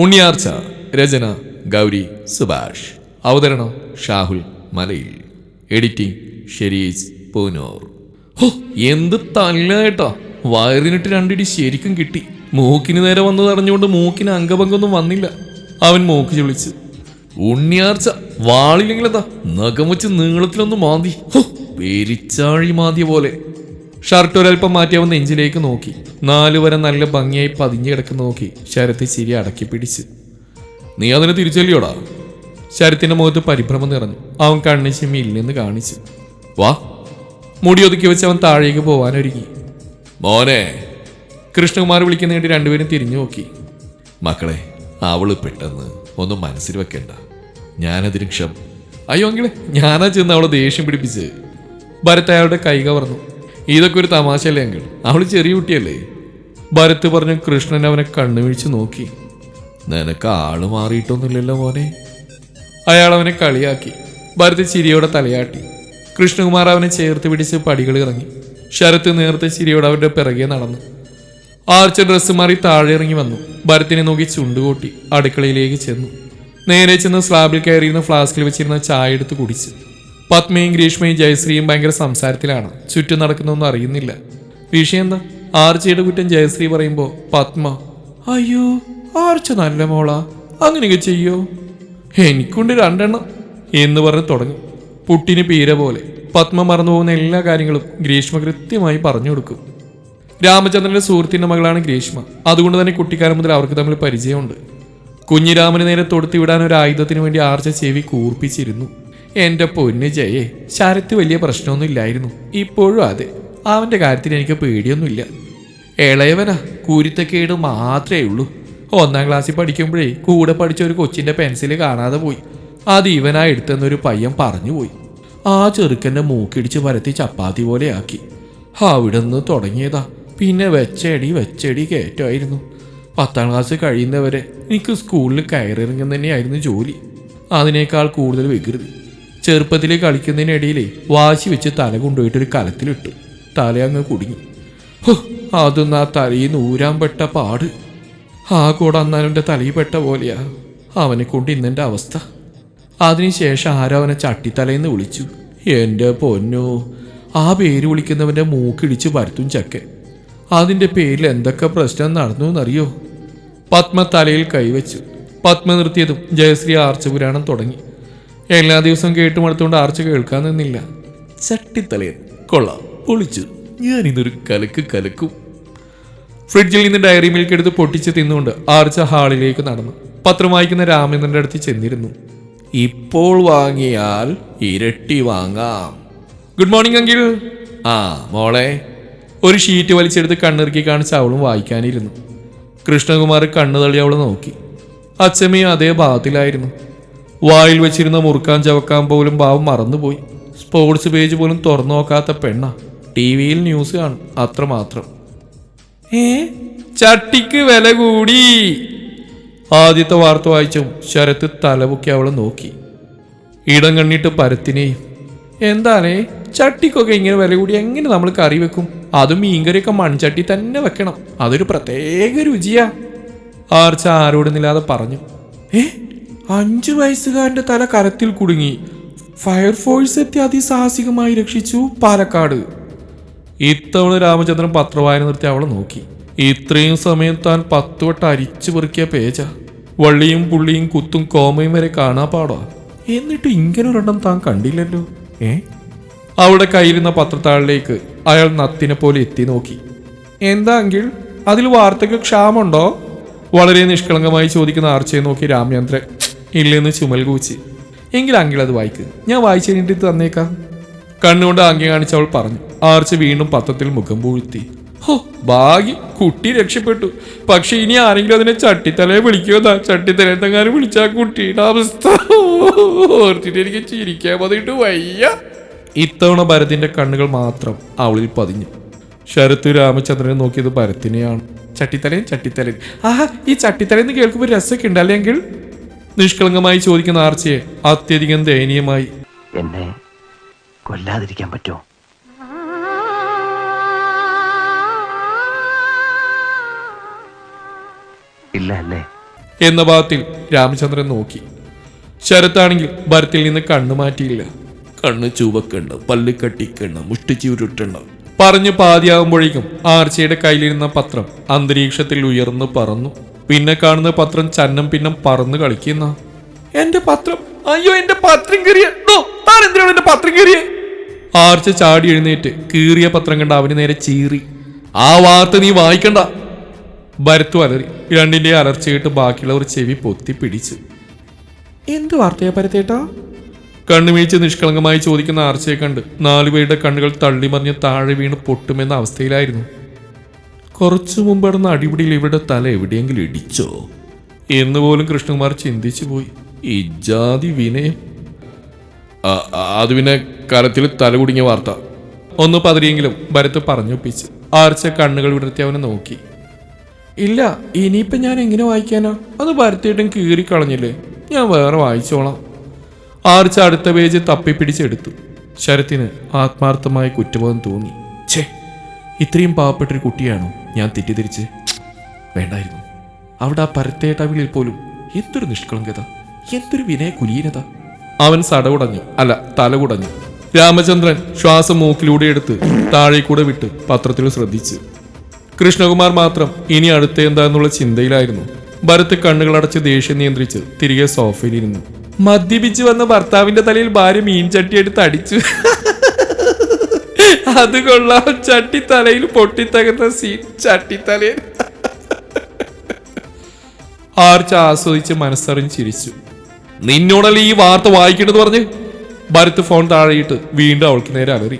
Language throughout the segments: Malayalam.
ഉണ്ണിയാർച്ച രചന ഗൗരി സുഭാഷ്. അവതരണം ഷാഹുൽ മലയിൽ. എഡിറ്റിംഗ് ഷെരീസ് പൂനൂർ. ഹോ എന്ത് തല്ലായിട്ടോ വയറിനിട്ട് രണ്ടിടി ശരിക്കും കിട്ടി. മൂക്കിന് നേരെ വന്നു തടഞ്ഞുകൊണ്ട് മൂക്കിന് അംഗഭംഗമൊന്നും വന്നില്ല. അവൻ മൂക്ക് ചൊളിച്ച്. ഉണ്ണിയാർച്ച വാളില്ലെങ്കിലെന്താ നഖം വെച്ച് നീളത്തിലൊന്ന് മാന്തി. ഹോ പെരിച്ചാഴി മാന്തിയ പോലെ. ഷർട്ട് ഒരൽപ്പം മാറ്റി അവൻ നെഞ്ചിലേക്ക് നോക്കി. നാലു വരെ നല്ല ഭംഗിയായി പതിഞ്ഞു കിടക്കുന്ന നോക്കി ശരത്തി ചിരി അടക്കി പിടിച്ച്. നീ അതിനെ തിരിച്ചല്ലിയോടാ? ശരത്തിന്റെ മുഖത്ത് പരിഭ്രമം നിറഞ്ഞു. അവൻ കണ്ണു ചിമ്മി ഇല്ലെന്ന് കാണിച്ചു. വാ. മുടി ഒതുക്കി വെച്ച് അവൻ താഴേക്ക് പോവാനൊരുങ്ങി. മോനെ. കൃഷ്ണകുമാർ വിളിക്കുന്ന വേണ്ടി രണ്ടുപേരും തിരിഞ്ഞു നോക്കി. മക്കളെ അവൾ പെട്ടെന്ന് ഒന്നും മനസ്സിൽ വെക്കണ്ട. ഞാനതിന് ക്ഷമ അയ്യോ എങ്കിലേ ഞാനാ ചെന്ന് അവളെ ദേഷ്യം പിടിപ്പിച്ച്. ഭരത് അയാളുടെ കൈ കവർന്നു. ഇതൊക്കെ ഒരു തമാശയല്ലേ അങ്കിൾ? അവൾ ചെറിയ കുട്ടിയല്ലേ? ഭരത് പറഞ്ഞു കൃഷ്ണൻ അവനെ കണ്ണുമിഴിച്ച് നോക്കി. നിനക്ക് ആൾ മാറിയിട്ടൊന്നുമില്ലല്ലോ മോനെ. അയാൾ അവനെ കളിയാക്കി. ഭരത് ചിരിയോടെ തലയാട്ടി. കൃഷ്ണകുമാർ അവനെ ചേർത്ത് പിടിച്ച് പടികൾ ഇറങ്ങി. ശരത്ത് നേർത്ത ചിരിയോടെ അവരുടെ പിറകെ നടന്നു. ആർച്ച ഡ്രസ്സ് മാറി താഴെ ഇറങ്ങി വന്നു. ഭരത്തിനെ നോക്കി ചുണ്ടുകൂട്ടി അടുക്കളയിലേക്ക് ചെന്നു. നേരെ ചെന്ന് സ്ലാബിൽ കയറിയിരുന്ന ഫ്ലാസ്കിൽ വെച്ചിരുന്ന ചായ എടുത്ത് കുടിച്ചു. പത്മയും ഗ്രീഷ്മയും ജയശ്രീയും ഭയങ്കര സംസാരത്തിലാണ്. ചുറ്റും നടക്കുന്നൊന്നും അറിയുന്നില്ല. വിഷയം എന്താ? ആർച്ചയുടെ കുറ്റം ജയശ്രീ പറയുമ്പോ പത്മ അയ്യോ ആർച്ച നല്ല മോളാ അങ്ങനെയൊക്കെ ചെയ്യോ? എനിക്കുണ്ട് രണ്ടെണ്ണം എന്ന് പറഞ്ഞ് തുടങ്ങും. പുട്ടിന് പീര പോലെ. പത്മ മറന്നു പോകുന്ന എല്ലാ കാര്യങ്ങളും ഗ്രീഷ്മ കൃത്യമായി പറഞ്ഞു കൊടുക്കും. രാമചന്ദ്രന്റെ സുഹൃത്തിന്റെ മകളാണ് ഗ്രീഷ്മ. അതുകൊണ്ട് തന്നെ കുട്ടിക്കാലം മുതൽ അവർക്ക് തമ്മിൽ പരിചയമുണ്ട്. കുഞ്ഞിരാമന് നേരെ തൊടുത്തു വിടാൻ ഒരു ആയുധത്തിന് വേണ്ടി ആർച്ച ചെവി കൂർപ്പിച്ചിരുന്നു. എന്റെ പൊന്നുജയെ ജയേ ശരത്ത് വലിയ പ്രശ്നമൊന്നും ഇല്ലായിരുന്നു. ഇപ്പോഴും അതെ. അവന്റെ കാര്യത്തിൽ എനിക്ക് പേടിയൊന്നുമില്ല. ഇളയവനാ കൂരിത്തക്കേട് മാത്രമേ ഉള്ളൂ. ഒന്നാം ക്ലാസ്സിൽ പഠിക്കുമ്പോഴേ കൂടെ പഠിച്ച ഒരു കൊച്ചിന്റെ പെൻസിൽ കാണാതെ പോയി. അത് ഇവനാ എടുത്തെന്നൊരു പയ്യൻ പറഞ്ഞു പോയി ആ ചെറുക്കന്റെ മൂക്കിടിച്ച് പരത്തി ചപ്പാത്തി പോലെ ആക്കി അവിടെ നിന്ന് തുടങ്ങിയതാ. പിന്നെ വെച്ചടി വെച്ചടി കയറ്റമായിരുന്നു. പത്താം ക്ലാസ് കഴിയുന്നവരെ എനിക്ക് സ്കൂളിൽ കയറിറങ്ങുന്ന തന്നെയായിരുന്നു ജോലി. അതിനേക്കാൾ കൂടുതൽ വികൃതി. ചെറുപ്പത്തിൽ കളിക്കുന്നതിനിടയിൽ വാശി വെച്ച് തല കൊണ്ടുപോയിട്ട് ഒരു കലത്തിലിട്ടു. തല അങ്ങ് കുടുങ്ങി. ഹോ അതൊന്നും ആ തലയിൽ നിന്ന് ഊരാൻ പെട്ട പാട്. ആ കൂടെ അന്നാലെ തലയിൽ പെട്ട പോലെയാ അവനെ കൊണ്ട് ഇന്നെന്റെ അവസ്ഥ. അതിനുശേഷം ആരോ അവനെ ചട്ടിത്തലയെന്ന് വിളിച്ചു. എന്റെ പൊന്നോ ആ പേര് വിളിക്കുന്നവന്റെ മൂക്കിടിച്ച് പരത്തും ചക്കൻ. അതിന്റെ പേരിൽ എന്തൊക്കെ പ്രശ്നം നടന്നു എന്നറിയോ പത്മ തലയിൽ കൈവച്ചു. പത്മ നിർത്തിയതും ജയശ്രീ ആർച്ചപുരാണം തുടങ്ങി. എല്ലാ ദിവസവും കേട്ട് മടുത്തുകൊണ്ട് ആർച്ച കേൾക്കാൻ നിന്നില്ല. ചട്ടിത്തലയൻ. കൊള്ളാം. പൊളിച്ചു. ഞാനിന്നൊരു കലക്ക് കലക്കും. ഫ്രിഡ്ജിൽ നിന്ന് ഡയറി മിൽക്ക് എടുത്ത് പൊട്ടിച്ച് തിന്നുകൊണ്ട് ആർച്ച ഹാളിലേക്ക് നടന്നു. പത്രം വായിക്കുന്ന രാമേന്ദ്രന്റെ അടുത്ത് ചെന്നിരുന്നു. ഇപ്പോൾ വാങ്ങിയാൽ ഇരട്ടി വാങ്ങാം. ഗുഡ് മോർണിംഗ് അങ്കിൾ ആ മോളെ. ഒരു ഷീറ്റ് വലിച്ചെടുത്ത് കണ്ണിറുക്കി കാണിച്ച് അവളും വായിക്കാനിരുന്നു. കൃഷ്ണകുമാർ കണ്ണു തള്ളി അവളെ നോക്കി. അച്ഛമ്മയും അതേ ഭാവത്തിലായിരുന്നു. വായിൽ വെച്ചിരുന്ന മുറുക്കാൻ ചവക്കാൻ പോലും ഭാവം മറന്നുപോയി. സ്പോർട്സ് പേജ് പോലും തുറന്നു നോക്കാത്ത പെണ്ണ ടി വിയിൽ ന്യൂസ് കാണും അത്രമാത്രം. ഏ? ചട്ടിക്ക് വില കൂടി. ആദ്യത്തെ വാർത്ത വായിച്ചും ശരത്ത് തലപൊക്കി അവളെ നോക്കി. ഇടം കണ്ണിട്ട് പരത്തിനെയും എന്താണേ? ചട്ടിക്കൊക്കെ ഇങ്ങനെ വില കൂടി എങ്ങനെ നമ്മൾ കറി വെക്കും? അതും മീൻകറിയൊക്കെ മൺചട്ടി തന്നെ വെക്കണം. അതൊരു പ്രത്യേക രുചിയാ. ആർച്ച ആരോടുന്നില്ലാതെ പറഞ്ഞു ഏ? അഞ്ചു വയസ്സുകാരന്റെ തല കരത്തിൽ കുടുങ്ങി. ഫയർഫോഴ്സ് എത്തി അതിസാഹസികമായി രക്ഷിച്ചു പാലക്കാട്. ഇത്തവണ രാമചന്ദ്രൻ പത്രവായന നിർത്തി അവളെ നോക്കി. ഇത്രയും സമയം താൻ പത്ത് വട്ടം അരിച്ചു പെറുക്കിയ പേജ. വള്ളിയും പുള്ളിയും കുത്തും കോമയും വരെ കാണാ പാടാ. എന്നിട്ട് ഇങ്ങനെ ഒരെണ്ണം താൻ കണ്ടില്ലല്ലോ? ഏ? അവളുടെ കയ്യിലിരുന്ന പത്രത്താളിലേക്ക് അയാൾ നത്തിനെ പോലെ എത്തി നോക്കി. എന്താ എങ്കിൽ അതിൽ വാർത്തയ്ക്ക് ക്ഷാമുണ്ടോ വളരെ നിഷ്കളങ്കമായി ചോദിക്കുന്ന ആർച്ചയെ നോക്കി രാമചന്ദ്രൻ ഇല്ലെന്ന് ചുമൽ കൂച്ചി. എങ്കിൽ അങ്കിൾ അത് വായിക്ക്. ഞാൻ വായിച്ചു കഴിഞ്ഞിട്ട് തന്നേക്കാം. കണ്ണുകൊണ്ട് ആംഗ്യം കാണിച്ച് അവൾ പറഞ്ഞു. ആർച്ച് വീണ്ടും പത്രത്തിൽ മുഖം പൂഴ്ത്തി. ഹോ ഭാഗ്യം. കുട്ടി രക്ഷപ്പെട്ടു. പക്ഷെ ഇനി ആരെങ്കിലും അതിനെ ചട്ടിത്തലയെ വിളിക്കുമെന്നാ. ചട്ടിത്തലയെന്നെങ്ങാനും വിളിച്ചാ കുട്ടിയുടെ അവസ്ഥ. ഓർത്തിട്ട് എനിക്ക് ചിരിക്കാൻ പതിട്ട് വയ്യ. ഇത്തവണ ഭരതിന്റെ കണ്ണുകൾ മാത്രം അവളിൽ പതിഞ്ഞു. ശരത്ത് രാമചന്ദ്രനെ നോക്കിയത് ഭരത്തിനെയാണ്. ചട്ടിത്തലയും ചട്ടിത്തലയും ആഹാ ഈ ചട്ടിത്തലയെന്ന് കേൾക്കുമ്പോൾ രസമൊക്കെ ഉണ്ട് അല്ലെങ്കിൽ നിഷ്കളങ്കമായി ചോദിക്കുന്ന ആർച്ചയെ അത്യധികം ദയനീയമായി. എന്നെ കൊല്ലാതിരിക്കാൻ പറ്റുമോ ഇല്ല അല്ലേ എന്ന ഭാഗത്തിൽ രാമചന്ദ്രൻ നോക്കി. ശരത്താണെങ്കിൽ ഭരത്തിൽ നിന്ന് കണ്ണു മാറ്റിയില്ല. കണ്ണ് ചുവക്കണ്ട് പല്ല് കട്ടിക്കണ്ട മുഷ്ടി ചുരുട്ടണ്ട പറഞ്ഞു പാതിയാകുമ്പോഴേക്കും ആർച്ചയുടെ കയ്യിലിരുന്ന പത്രം അന്തരീക്ഷത്തിൽ ഉയർന്നു പറന്നു. പിന്നെ കാണുന്ന പത്രം ചന്നം പിന്നം പറന്ന് കളിക്കുന്ന. എന്റെ പത്രം. അയ്യോ എന്റെ പത്രം കീറിയ. താൻ എന്റെ പത്രം കീറിയ? ആർച്ച ചാടി എഴുന്നേറ്റ് കീറിയ പത്രം കണ്ട അവന് നേരെ ചീറി. ആ വാർത്ത നീ വായിക്കണ്ട. ഭരത്തു അലറി. രണ്ടിന്റെ അലർച്ചയിട്ട് ബാക്കിയുള്ള ബാക്കിയുള്ളവർ ചെവി പൊത്തി പിടിച്ചു. എന്ത് വാർത്തയാ പരത്തേട്ടാ കണ്ണുമീഴ്ച നിഷ്കളങ്കമായി ചോദിക്കുന്ന ആർച്ചയെ കണ്ട് നാലുപേരുടെ കണ്ണുകൾ തള്ളിമറിഞ്ഞ് താഴെ വീണ് പൊട്ടുമെന്ന അവസ്ഥയിലായിരുന്നു. കുറച്ചു മുമ്പ് നടന്ന അടിപിടിയിൽ ഇവിടെ തല എവിടെയെങ്കിലും ഇടിച്ചോ? എന്ന് പോലും കൃഷ്ണകുമാർ ചിന്തിച്ചു പോയി. ഇജാതി വിനയം. അത് പിന്നെ കരത്തിൽ തലകുടുങ്ങിയ വാർത്ത. ഒന്ന് പതിരിയെങ്കിലും ഭരത്ത് പറഞ്ഞൊപ്പിച്ച് ആർച്ച കണ്ണുകൾ വിടർത്തി അവനെ നോക്കി. ഇല്ല ഇനിയിപ്പം ഞാൻ എങ്ങനെ വായിക്കാനാ? അത് ഭരത്തിയിട്ടും കീറി കളഞ്ഞില്ലേ ഞാൻ വേറെ വായിച്ചോളാം. ആർച്ച അടുത്ത പേജ് തപ്പിപ്പിടിച്ചെടുത്തു. ശരത്തിന് ആത്മാർത്ഥമായ കുറ്റബോധം തോന്നി. ഛേ ഇത്രയും പാവപ്പെട്ടൊരു കുട്ടിയാണോ? ഞാൻ തെറ്റിദ്ധരിച്ച് വേണ്ടായിരുന്നു. അവിടെ ആ പരത്തേട്ട വിളിയിൽ പോലും എന്തൊരു നിഷ്കളങ്കത എന്തൊരു വിനയ കുലീനത അവൻ സടകുടഞ്ഞു അല്ല തലകുടഞ്ഞു. രാമചന്ദ്രൻ ശ്വാസം മൂക്കിലൂടെ എടുത്ത് താഴെ കൂടെ വിട്ട് പത്രത്തിൽ ശ്രദ്ധിച്ചു. കൃഷ്ണകുമാർ മാത്രം ഇനി അടുത്ത എന്താന്നുള്ള ചിന്തയിലായിരുന്നു. ഭരത് കണ്ണുകളടച്ച് ദേഷ്യം നിയന്ത്രിച്ച് തിരികെ സോഫയിലിരുന്നു. മദ്യപിച്ചു വന്ന ഭർത്താവിന്റെ തലയിൽ ഭാര്യ മീൻചട്ടി എടുത്ത് അടിച്ചു. അത് കൊള്ളാം. ചട്ടിത്തലയിൽ പൊട്ടിത്തകർന്ന സീൻ ചട്ടിത്തലയിൽ. ആർച്ച ആസ്വദിച്ച് മനസ്സറിഞ്ഞ് ചിരിച്ചു. നിന്നോടല്ലേ ഈ വാർത്ത വായിക്കണെന്ന് പറഞ്ഞ്? ഭരത് ഫോൺ താഴെയിട്ട് വീണ്ടും അവൾക്ക് നേരെ അലറി.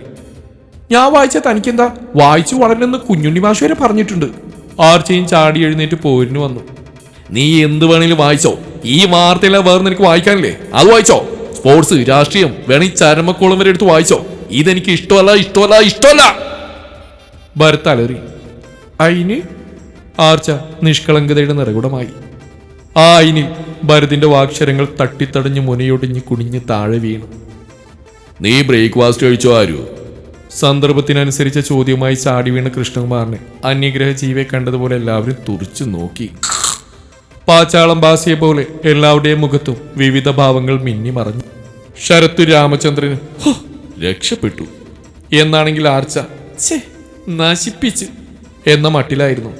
ഞാൻ വായിച്ച തനിക്കെന്താ? വായിച്ചു വളരുന്നെന്ന് കുഞ്ഞുണ്ണി മാഷ് വരെ പറഞ്ഞിട്ടുണ്ട്. ആർച്ചയും ചാടി എഴുന്നേറ്റ് പോരിന് വന്നു. നീ എന്ത് വേണേലും വായിച്ചോ. ഈ വാർത്തയെല്ലാം വേറെ നിനക്ക് വായിക്കാനില്ലേ? അത് വായിച്ചോ. സ്പോർട്സ് രാഷ്ട്രീയം വേണി ചരമക്കോളം വരെ എടുത്ത് വായിച്ചോ. ഇതെനിക്ക് ഇഷ്ടമല്ല ഇഷ്ടമല്ല ഇഷ്ടമല്ല. ഭരത് അലറി. അയിന് ആർച്ച നിഷ്കളങ്കതയുടെ നിറകുടമായി. ആ അയിന് ഭരതിന്റെ വാക്ഷരങ്ങൾ തട്ടിത്തടഞ്ഞ് മുനയൊടിഞ്ഞ് കുനിഞ്ഞ് താഴെ വീണു. നീ ബ്രേക്ക്ഫാസ്റ്റ് കഴിച്ചോ ആരു? സന്ദർഭത്തിനനുസരിച്ച ചോദ്യമായി ചാടി വീണ കൃഷ്ണകുമാറിനെ അന്യഗ്രഹ ജീവിയെ കണ്ടതുപോലെ എല്ലാവരും തുറിച്ചു നോക്കി. പാച്ചാളം ബാസിയെ പോലെ എല്ലാവരുടെയും മുഖത്തും വിവിധ ഭാവങ്ങൾ മിന്നി മറഞ്ഞു. ശരത്തു രാമചന്ദ്രന് "ഹോ, രക്ഷപ്പെട്ടു. എന്നാണെങ്കിൽ ആർച്ച നശിപ്പിച്ച് എന്ന മട്ടിലായിരുന്നു.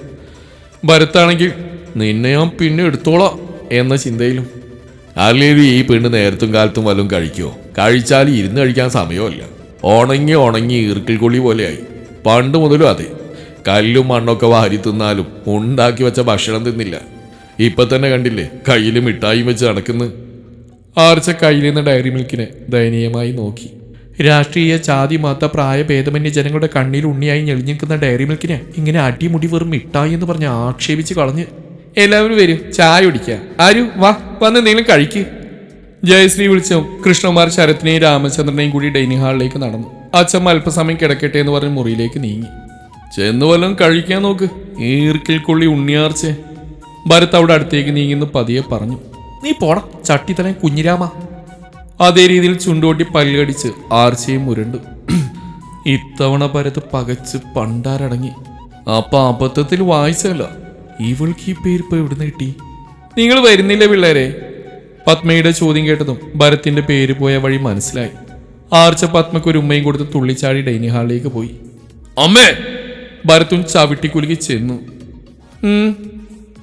ഭരത്താണെങ്കിൽ നിന്നെ ഞാൻ പിന്നെ എടുത്തോളാം എന്ന ചിന്തയിലും. അല്ലെങ്കിൽ ഈ പെണ്ണ് നേരത്തും കാലത്തും വല്ലതും കഴിക്കുമോ കഴിച്ചാൽ ഇരുന്ന് കഴിക്കാൻ സമയമല്ല. ഉണങ്ങി ഉണങ്ങി ഈർക്കിൽ കൊള്ളി പോലെയായി. പണ്ട് മുതലും അതെ. കല്ലും മണ്ണൊക്കെ വാരി തിന്നാലും ഉണ്ടാക്കി വെച്ച ഭക്ഷണം തിന്നില്ല. ഇപ്പൊ തന്നെ കണ്ടില്ലേ കയ്യിൽ മിഠായി വെച്ച് നടക്കുന്നു. ആർച്ച കയ്യിൽ നിന്ന് ഡയറി മിൽക്കിനെ ദയനീയമായി നോക്കി. രാഷ്ട്രീയ ജാതി മത പ്രായ ഭേദമന്യ ജനങ്ങളുടെ കണ്ണിൽ ഉണ്ണിയായി ഞെളിഞ്ഞു നിൽക്കുന്ന ഡയറി മിൽക്കിനെ ഇങ്ങനെ അടിമുടി വെറും മിഠായി എന്ന് പറഞ്ഞ് ആക്ഷേപിച്ച് കളഞ്ഞ് എല്ലാവരും വരും ചായ കുടിക്കുക ആരു വാ വന്ന് എന്തെങ്കിലും കഴിക്ക്. ജയശ്രീ വിളിച്ചും കൃഷ്ണകുമാർ ശരത്തിനെയും രാമചന്ദ്രനെയും കൂടി ഡൈനിങ് ഹാളിലേക്ക് നടന്നു. അച്ഛമ്മ അല്പസമയം കിടക്കട്ടെ എന്ന് പറഞ്ഞ് മുറിയിലേക്ക് നീങ്ങി. ചെന്ന് വല്ലതും കഴിക്കാൻ നോക്ക് ഈർക്കിൽ കൊള്ളി ഉണ്ണിയാർച്ചേ. ഭരത് അവിടെ അടുത്തേക്ക് നീങ്ങുന്നു പതിയെ പറഞ്ഞു. നീ പോടാ തന്നെ കുഞ്ഞിരാമ. അതേ രീതിയിൽ ചുണ്ടോട്ടി പല്ലടിച്ച് ആർച്ചയും മുരണ്ടു ഇത്തവണ പരത്ത് പകച്ച് പണ്ടാരടങ്ങി. അപ്പൊ അബദ്ധത്തിൽ വായിച്ചല്ല. ഇവൾക്ക് ഈ പേര് ഇപ്പൊ എവിടുന്ന് കിട്ടി? നിങ്ങൾ വരുന്നില്ല പിള്ളേരെ? പത്മയുടെ ചോദ്യം കേട്ടതും ഭരത്തിന്റെ പേര് പോയ വഴി മനസ്സിലായി. ആർച്ച പത്മക്ക് ഒരു ഉമ്മയും കൊടുത്ത് തുള്ളിച്ചാടി ഡൈനിങ് ഹാളിലേക്ക് പോയി. അമ്മേ! ഭരത്തും ചവിട്ടിക്കുലുക്കി ചെന്നു.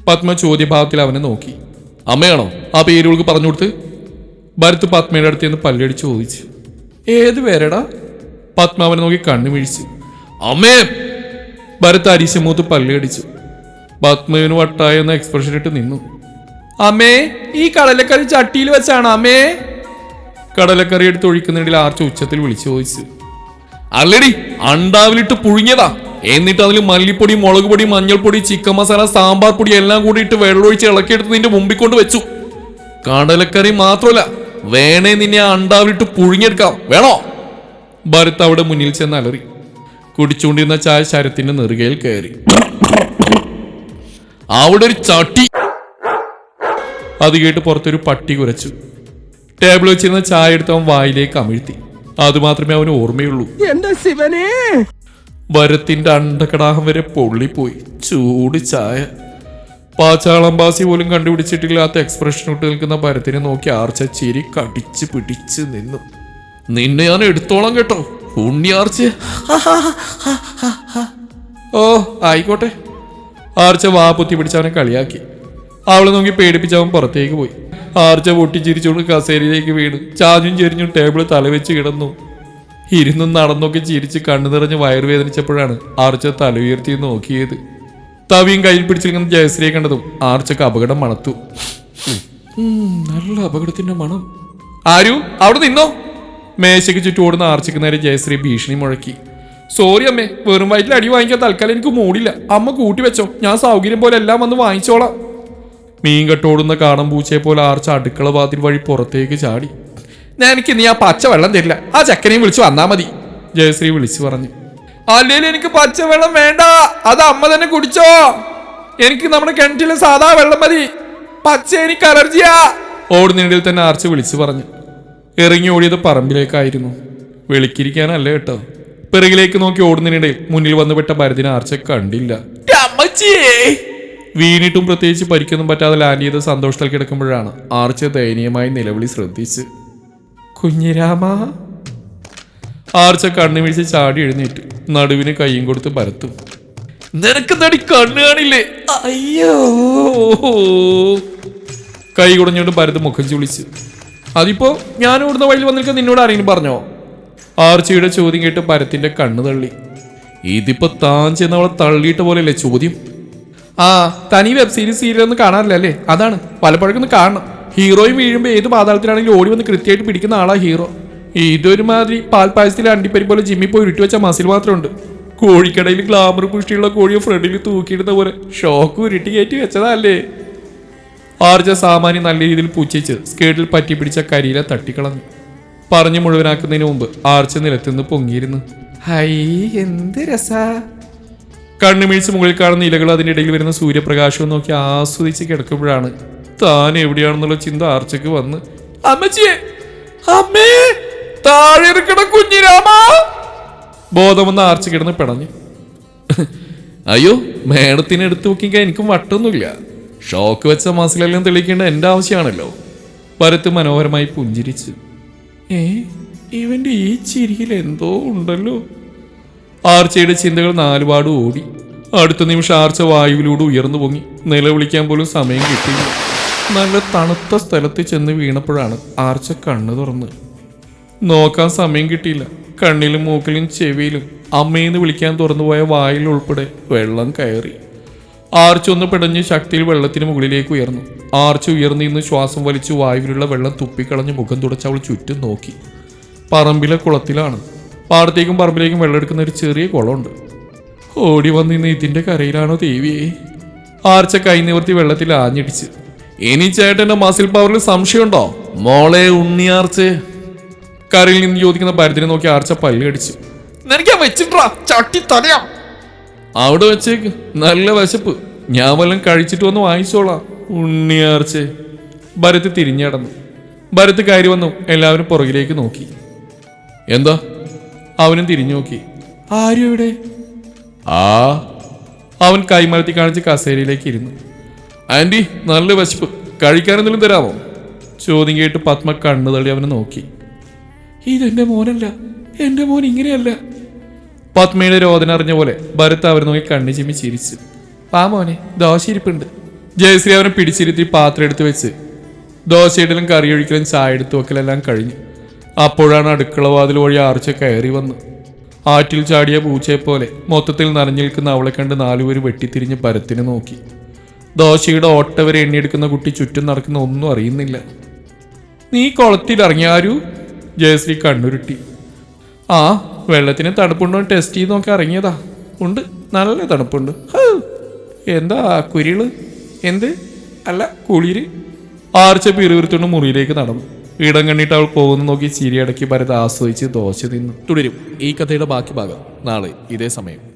പത്മ ചോദ്യഭാവത്തിൽ അവനെ നോക്കി. അമ്മയാണോ? ആ പേരുകൾക്ക് പറഞ്ഞു കൊടുത്ത് ഭരത് പത്മയുടെ അടുത്ത് നിന്ന് പല്ലടിച്ച് ചോദിച്ചു ഏത് പേരടാ? പത്മ അവനെ നോക്കി കണ്ണു വീഴ്ചു അമ്മേ! ഭരത് അരിശമൂത്ത് പല്ലടിച്ചു. പത്മവിന് വട്ടായ എന്ന എക്സ്പ്രഷൻ ഇട്ട് നിന്നു. അമ്മേ ഈ കടലക്കറി ചട്ടിയിൽ വെച്ചാണ് അമ്മേ? കടലക്കറി എടുത്ത് ഒഴിക്കുന്നിടയിൽ ആർച്ച ഉച്ചത്തിൽ വിളിച്ചു ചോദിച്ചു അല്ലടി അണ്ടാവിലിട്ട് പുഴുങ്ങിയതാ. എന്നിട്ട് അതിൽ മല്ലിപ്പൊടി മുളക് പൊടി മഞ്ഞൾപ്പൊടി ചിക്കൻ മസാല സാമ്പാർ പൊടി എല്ലാം കൂടി ഇട്ട് വെള്ളമൊഴിച്ച് ഇളക്കിയെടുത്ത് നിന്റെ മുമ്പിൽ കൊണ്ട് വെച്ചു. കടലക്കറി മാത്രമല്ല വേണേ നിന്നെ അണ്ടാവിലിട്ട് പുഴുങ്ങിയെടുക്കാം. വേണോ? ഭരത് അവിടെ മുന്നിൽ ചെന്ന് അലറി. കുടിച്ചുകൊണ്ടിരുന്ന ചായ ശരത്തിന്റെ നെറുകയിൽ കയറി. അവിടെ ഒരു ചട്ടി. അത് കേട്ട് പുറത്തൊരു പട്ടി കുരച്ചു. ടേബിൾ വെച്ചിരുന്ന ചായ എടുത്ത് അവൻ വായിലേക്ക് അമിഴ്ത്തി. അത് മാത്രമേ അവന് ഓർമ്മയുള്ളൂ. എന്റെ ശിവനെ! ഭരത്തിന്റെ അണ്ടകടാഹം വരെ പൊള്ളിപ്പോയി. ചൂട് ചായ. പാച്ചാളംബാസി പോലും കണ്ടുപിടിച്ചിട്ടില്ലാത്ത എക്സ്പ്രഷൻ ഇട്ട് നിൽക്കുന്ന ഭരത്തിനെ നോക്കി ആർച്ച ചിരി കടിച്ച് പിടിച്ച് നിന്നു. നിന്നെ ഞാൻ എടുത്തോളാം കേട്ടോ ഉണ്ണിയാർച്ച ഓ ആയിക്കോട്ടെ. ആർച്ച വാ പൊത്തി പിടിച്ചവനെ കളിയാക്കി. അവളെ നോക്കി പേടിപ്പിച്ചവൻ പുറത്തേക്ക് പോയി. ആർച്ച പൊട്ടിച്ചിരിച്ചുകൊണ്ട് കസേരയിലേക്ക് വീണു. ചാഞ്ഞും ചെരിഞ്ഞും ടേബിൾ തലവെച്ച് കിടന്നു. ഇരുന്നും നടന്നൊക്കെ ചിരിച്ച് കണ്ണു നിറഞ്ഞ് വയറുവേദനിച്ചപ്പോഴാണ് ആർച്ച തല ഉയർത്തി നോക്കിയത്. തവിയും കയ്യിൽ പിടിച്ചിരിക്കുന്ന ജയശ്രീയെ കണ്ടതും ആർച്ചക്ക് അപകടം മണത്തു. നല്ല അപകടത്തിന്റെ മണം. ആരു? അവിടെ നിന്നോ? മേശയ്ക്ക് ചുറ്റും ഓടുന്ന ആർച്ചയ്ക്ക് നേരെ ജയശ്രീ ഭീഷണി മുഴക്കി. സോറി അമ്മേ വെറും വയറ്റിൽ അടി വാങ്ങിക്കാൻ തൽക്കാലം എനിക്ക് മൂടില്ല. അമ്മ കൂട്ടി വെച്ചോ. ഞാൻ സൗകര്യം പോലെ എല്ലാം വന്ന് വാങ്ങിച്ചോളാം. മീൻ കെട്ടോടുന്ന കാണം പൂച്ചയെ പോലെ ആർച്ച അടുക്കള വാതിൽ വഴി പുറത്തേക്ക് ചാടി. ഞാൻ എനിക്ക് നീ ആ പച്ച വെള്ളം തരില്ല. ആ ചക്കനെയും വിളിച്ചു വന്നാൽ മതി. ജയശ്രീ വിളിച്ചു പറഞ്ഞു. അല്ലേലും എനിക്ക് പച്ചവെള്ളം വേണ്ട. അത് അമ്മ തന്നെ കുടിച്ചോ. എനിക്ക് നമ്മുടെ കിണറ്റിലെ സാധാ വെള്ളം മതി. പച്ച എനിക്ക് അലർജിയാ. ഓടുന്നിടയിൽ തന്നെ ആർച്ച വിളിച്ചു പറഞ്ഞു. ഇറങ്ങി ഓടിയത് പറമ്പിലേക്കായിരുന്നു. വെളുക്കിരിക്കാനല്ല കേട്ടോ. പിറകിലേക്ക് നോക്കി ഓടുന്നതിനിടയിൽ മുന്നിൽ വന്നു പെട്ട ഭരതിനെ ആർച്ച കണ്ടില്ല. വീണിട്ടും പ്രത്യേകിച്ച് പരിക്കൊന്നും പറ്റാതെ ലാൻഡ് ചെയ്ത് സന്തോഷത്തിൽ കിടക്കുമ്പോഴാണ് ആർച്ച ദയനീയമായി നിലവിളി ശ്രദ്ധിച്ച്. കുഞ്ഞിരാമ! ആർച്ച കണ്ണു വീഴ്ച ചാടി എഴുന്നേറ്റ്. നടുവിന് കൈയും കൊടുത്ത് പരത്തും. നിനക്ക് നടി കണ്ണു കാണില്ലേ? അയ്യോ. കൈ കുടഞ്ഞോണ്ട് ഭരത് മുഖം ചുളിച്ച്. അതിപ്പോ ഞാൻ ഇവിടുന്ന് വഴിയിൽ വന്നിരിക്കാൻ നിന്നോട് ആരെങ്കിലും പറഞ്ഞോ? ആർച്ചയുടെ ചോദ്യം കേട്ട് ഭരത്തിന്റെ കണ്ണ് തള്ളി. ഇതിപ്പോ താൻ ചെന്നവളെ തള്ളിയിട്ട പോലെയല്ലേ ചോദ്യം? ആ തനി വെബ് സീരീസ് സീരിയൽ ഒന്നും കാണാറില്ല അല്ലേ? അതാണ്. പലപ്പോഴൊക്കെ ഒന്ന് കാണണം. ഹീറോയും വീഴുമ്പോൾ ഏത് പാതാളത്തിലാണെങ്കിലും ഓടി വന്ന് കൃത്യമായിട്ട് പിടിക്കുന്ന ആളാ ഹീറോ. ഇതൊരുമാതിരി പാൽപ്പായസത്തിലെ അണ്ടിപ്പരി പോലെ ജിമ്മിൽ പോയി ഇട്ടു വെച്ച മസിൽ മാത്രമുണ്ട്. കോഴിക്കടയിൽ ഗ്ലാമർ പുഷ്ടിയുള്ള കോഴിയെ ഫ്രണ്ടിൽ തൂക്കിയിടുന്ന പോലെ. ഷോക്ക് ഉരുട്ടി കയറ്റി വെച്ചതല്ലേ? ആർജ സാമാന്യം നല്ല രീതിയിൽ പൂച്ചിച്ച് സ്കേട്ടിൽ പറ്റി പിടിച്ച കരിയില തട്ടിക്കളഞ്ഞു. പറഞ്ഞു മുഴുവനാക്കുന്നതിന് മുമ്പ് ആർച്ച നിലത്തുനിന്ന് പൊങ്ങിയിരുന്നു. ഹൈ എന്ത് രസ. കണ്ണുമീഴ്ച മുകളിൽ കാണുന്ന ഇലകൾ അതിന്റെ ഇടയിൽ വരുന്ന സൂര്യപ്രകാശവും നോക്കി ആസ്വദിച്ച് കിടക്കുമ്പോഴാണ് താൻ എവിടെയാണെന്നുള്ള ചിന്ത ആർച്ചക്ക് വന്ന് അമ്മച്ചിയെ അമ്മേ! താഴെ ഇരിക്കണ കുഞ്ഞിരാമ ബോധമൊന്ന് ആർച്ച് കിടന്ന് പിടഞ്ഞു അയ്യോ മേഡത്തിന് എടുത്തു നോക്കിക്കാൻ എനിക്കും വട്ടൊന്നുമില്ല. ഷോക്ക് വെച്ച മസിലെല്ലാം തെളിയിക്കേണ്ട എന്റെ ആവശ്യമാണല്ലോ. പരത്ത് മനോഹരമായി പുഞ്ചിരിച്ചു. ഏ ഇവന്റെ ഈ ചിരിയിൽ എന്തോ ഉണ്ടല്ലോ. ആർച്ചയുടെ ചിന്തകൾ നാലുപാട് ഓടി. അടുത്ത നിമിഷം ആർച്ച വായുവിലൂടെ ഉയർന്നു പൊങ്ങി. നിലവിളിക്കാൻ പോലും സമയം കിട്ടിയില്ല. നല്ല തണുത്ത സ്ഥലത്ത് ചെന്ന് വീണപ്പോഴാണ് ആർച്ച കണ്ണു തുറന്ന്. നോക്കാൻ സമയം കിട്ടിയില്ല. കണ്ണിലും മൂക്കിലും ചെവിയിലും അമ്മയെന്ന് വിളിക്കാൻ തുറന്നുപോയ വായിൽ ഉൾപ്പെടെ വെള്ളം കയറി. ആർച്ചൊന്ന് പിടഞ്ഞ് ശക്തിയിൽ വെള്ളത്തിന് മുകളിലേക്ക് ഉയർന്നു. ആർച്ച് ഉയർന്നു നിന്ന് ശ്വാസം വലിച്ചു വായുവിലുള്ള വെള്ളം തുപ്പിക്കളഞ്ഞ് മുഖം തുടച്ച് അവൾ ചുറ്റും നോക്കി. പറമ്പിലെ കുളത്തിലാണ്. പാടത്തേക്കും പറമ്പിലേക്കും വെള്ളം എടുക്കുന്ന ഒരു ചെറിയ കുളമുണ്ട്. ഓടി വന്നിന്ന് ഇതിന്റെ കരയിലാണോ ദേവിയെ? ആർച്ച കൈ നിവർത്തി വെള്ളത്തിൽ ആഞ്ഞിടിച്ച്. ഇനി ചേട്ടന്റെ മസിൽ പവറിൽ സംശയമുണ്ടോ? മോളെ ഉണ്ണിയാർച്ചേ. കരയിൽ നിന്ന് ചോദിക്കുന്ന ഭരതിനെ നോക്കി ആർച്ച പല്ല് കടിച്ചു നിനക്ക് വെച്ചിട്ടാ അവിടെ വെച്ചേക്ക് നല്ല വിശപ്പ്. ഞാൻ വല്ലതും കഴിച്ചിട്ട് വന്ന് വാങ്ങിച്ചോളാം. ഉണ്ണിയാർച്ചേ ഭരത് തിരിഞ്ഞടന്നു. ഭരത് കയറി വന്നു എല്ലാവരും പുറകിലേക്ക് നോക്കി. എന്താ? അവനും തിരിഞ്ഞു നോക്കി. ആരും ഇവിടെ ആ. അവൻ കൈമലത്തി കാണിച്ച് കസേരയിലേക്ക് ഇരുന്നു. ആന്റി നല്ല വിശപ്പ്. കഴിക്കാനെന്തെങ്കിലും തരാമോ? ചോദ്യം കേട്ട് പത്മ കണ്ണു തള്ളി അവനെ നോക്കി. ഇതെന്റെ മോനല്ല. എന്റെ മോൻ ഇങ്ങനെയല്ല. പത്മയുടെ രോദന അറിഞ്ഞ പോലെ ഭരത് അവർ നോക്കി കണ്ണു ചിമ്മി ചിരിച്ചു. ആ മോനെ ദോശ ഇരിപ്പുണ്ട് ജയശ്രീ അവനെ പിടിച്ചിരുത്തി പാത്രം എടുത്ത് വെച്ച്. ദോശയിടലും കറി ഒഴിക്കലും ചായ എടുത്തു വെക്കലെല്ലാം കഴിഞ്ഞു. അപ്പോഴാണ് അടുക്കള വാതിൽ വഴി ആർച്ച കയറി വന്ന്. ആറ്റിൽ ചാടിയ പൂച്ചയെ പോലെ മൊത്തത്തിൽ നിറഞ്ഞു നിൽക്കുന്ന അവളെ കണ്ട് നാലുപേര് വെട്ടിത്തിരിഞ്ഞ് ഭരത്തിനെ നോക്കി. ദോശയുടെ ഓട്ട വരെ എണ്ണിയെടുക്കുന്ന കുട്ടി ചുറ്റും നടക്കുന്ന ഒന്നും അറിയുന്നില്ല. നീ കുളത്തിൽ ഇറങ്ങിയാരു ജയശ്രീ കണ്ണുരുട്ടി. ആ വെള്ളത്തിന് തണുപ്പുണ്ടോ? ടെസ്റ്റ് ചെയ്ത് നോക്കി ഇറങ്ങിയതാ. ഉണ്ട് നല്ല തണുപ്പുണ്ട്. എന്താ കുരിൾ? എന്ത്? അല്ല കുളിര്. ആർച്ച പിറുവിരുത്തുകൊണ്ട് മുറിയിലേക്ക് നടന്നു. ഇടം കണ്ടിട്ട് അവൾ പോകുന്നു നോക്കി ചിരിയടക്കി ഭരത് ആസ്വദിച്ച് ദോശ തിന്നു. തുടരും. ഈ കഥയുടെ ബാക്കി ഭാഗം നാളെ ഇതേ സമയം.